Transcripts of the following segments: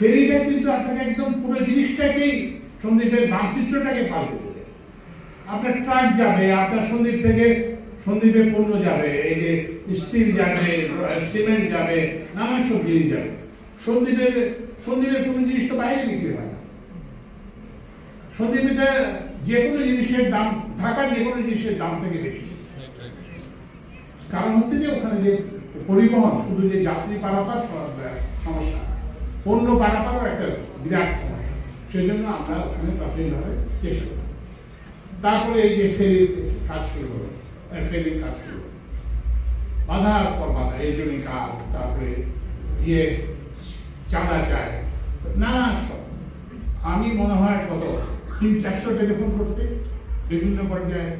ফেরিটা কিন্তু আপনাকে একদম পুরো জিনিসটাকেই সন্দীপের মানচিত্রটাকে পাল্টে দেবে। আপনার ট্রাক যাবে, আপনার সন্দীপ থেকে সন্দীপে পণ্য যাবে, এই যে স্টিল যাবে, সিমেন্ট যাবে নানান সব জিনিস যাবে। সন্দীপের সন্দীপের কোনো জিনিস তো বাইরে বিক্রি হয় না। সন্দীপেতে যে কোনো জিনিসের দাম, ঢাকার যে কোনো জিনিসের দাম থেকে বেশি। কারণ হচ্ছে যে ওখানে যে পরিবহন, শুধু যে যাত্রী পারাপার সমস্যা পণ্য পারাপারও একটা বিরাট সমস্যা। সেই জন্য আমরা ওখানে প্রাথমিকভাবে চেষ্টা করি তারপরে এই যে ফেরির কাজ শুরু হলো ফেরির কাজ শুরু হলো। বাধার পর বাধা, এই জন্য কাজ, তারপরে ইয়ে চাঁদা চায় নানান সব। আমি মনে হয় কত, তিন, চারশো টেলিফোন করছি বিভিন্ন পর্যায়ে।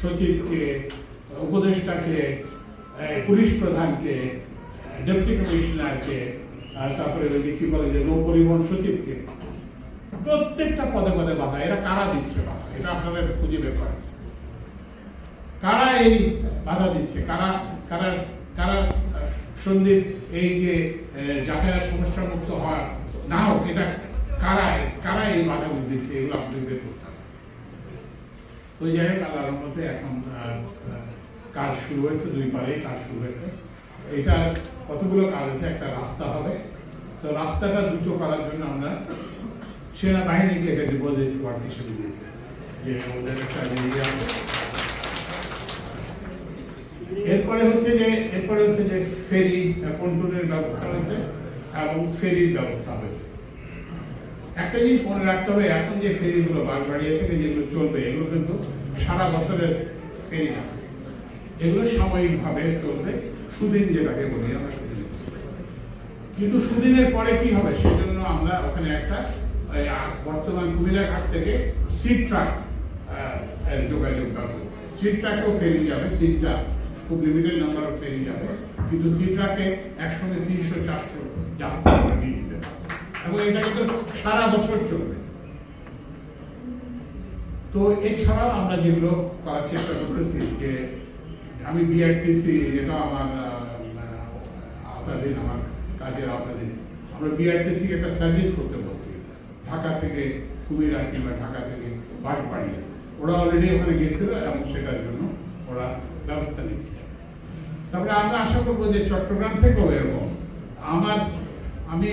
সচিবকে, উপদেষ্টাকে পুলিশ প্রধানকে ডেপুটি কমিশনারকে আহ, তারপরে ওই যে বলে যে নৌ পরিবহন সচিবকে প্রত্যেকটা পদে পদে বাধা এরা কারা দিচ্ছে বাধা? এটা আপনারা খুঁজে বের কারা। এই বাধা দিচ্ছে? কারা কারা কারা সন্দীপ এই যে যাতায়াত সমস্যা মুক্ত হওয়া না হোক এটা কারা কারা এই বাধা দিচ্ছে? এগুলো আপনাদের করতে হবে। ওই হোক আল্লাহর মধ্যে এখন কাজ শুরু হয়েছে দুই পারে কাজ শুরু হয়েছে। এটা কতগুলো কাজ আছে, একটা রাস্তা হবে। তো রাস্তাটা দ্রুত করার জন্য আমরা সেনাবাহিনীকে এটা ডিপোজিট ওয়ার্ড হিসেবে দিয়েছে, যে ওদের একটা এরপরে হচ্ছে যে, এরপরে হচ্ছে যে ফেরি পন্টুনের ব্যবস্থা হয়েছে এবং ফেরির ব্যবস্থা হয়েছে। একটা জিনিস মনে রাখতে হবে, এখন যে ফেরিগুলো বাগবাড়িয়া থেকে যেগুলো চলবে, এগুলো কিন্তু সারা বছরের ফেরি না, এগুলো সাময়িকভাবে চলবে। সুদিন যেটাকে বলি আমরা সুদিন কিন্তু সুদিনের পরে কি হবে? সেজন্য আমরা ওখানে একটা বর্তমান কুমিরা ঘাট থেকে সিট ট্রাক যোগাযোগ পাবো সিট ট্রাকেও ফেরি যাবে, তিনটা, খুব লিমিটেড নাম্বার ফেরি যাবে। কিন্তু সিট ট্রাকে একসঙ্গে তিনশো, চারশো যাত্রী আমরা নিয়ে দিতে পারব। এবং এটা কিন্তু সারা বছর চলবে। তো এছাড়াও আমরা যেগুলো করার চেষ্টা করতেছি যে আমি বিআরটিসি যেটা আমার আওতাধীন, আমার কাজের আওতাধীন। আমরা বিআরটিসি একটা সার্ভিস করতে বলছি। ঢাকা থেকে কুমিরা কিংবা ঢাকা থেকে বাড়িয়া ওরা অলরেডি ওখানে গেছিল এবং সেটার জন্য ওরা ব্যবস্থা নিচ্ছে। তারপরে আমরা আশা করব যে চট্টগ্রাম থেকেও এরকম। আমার, আমি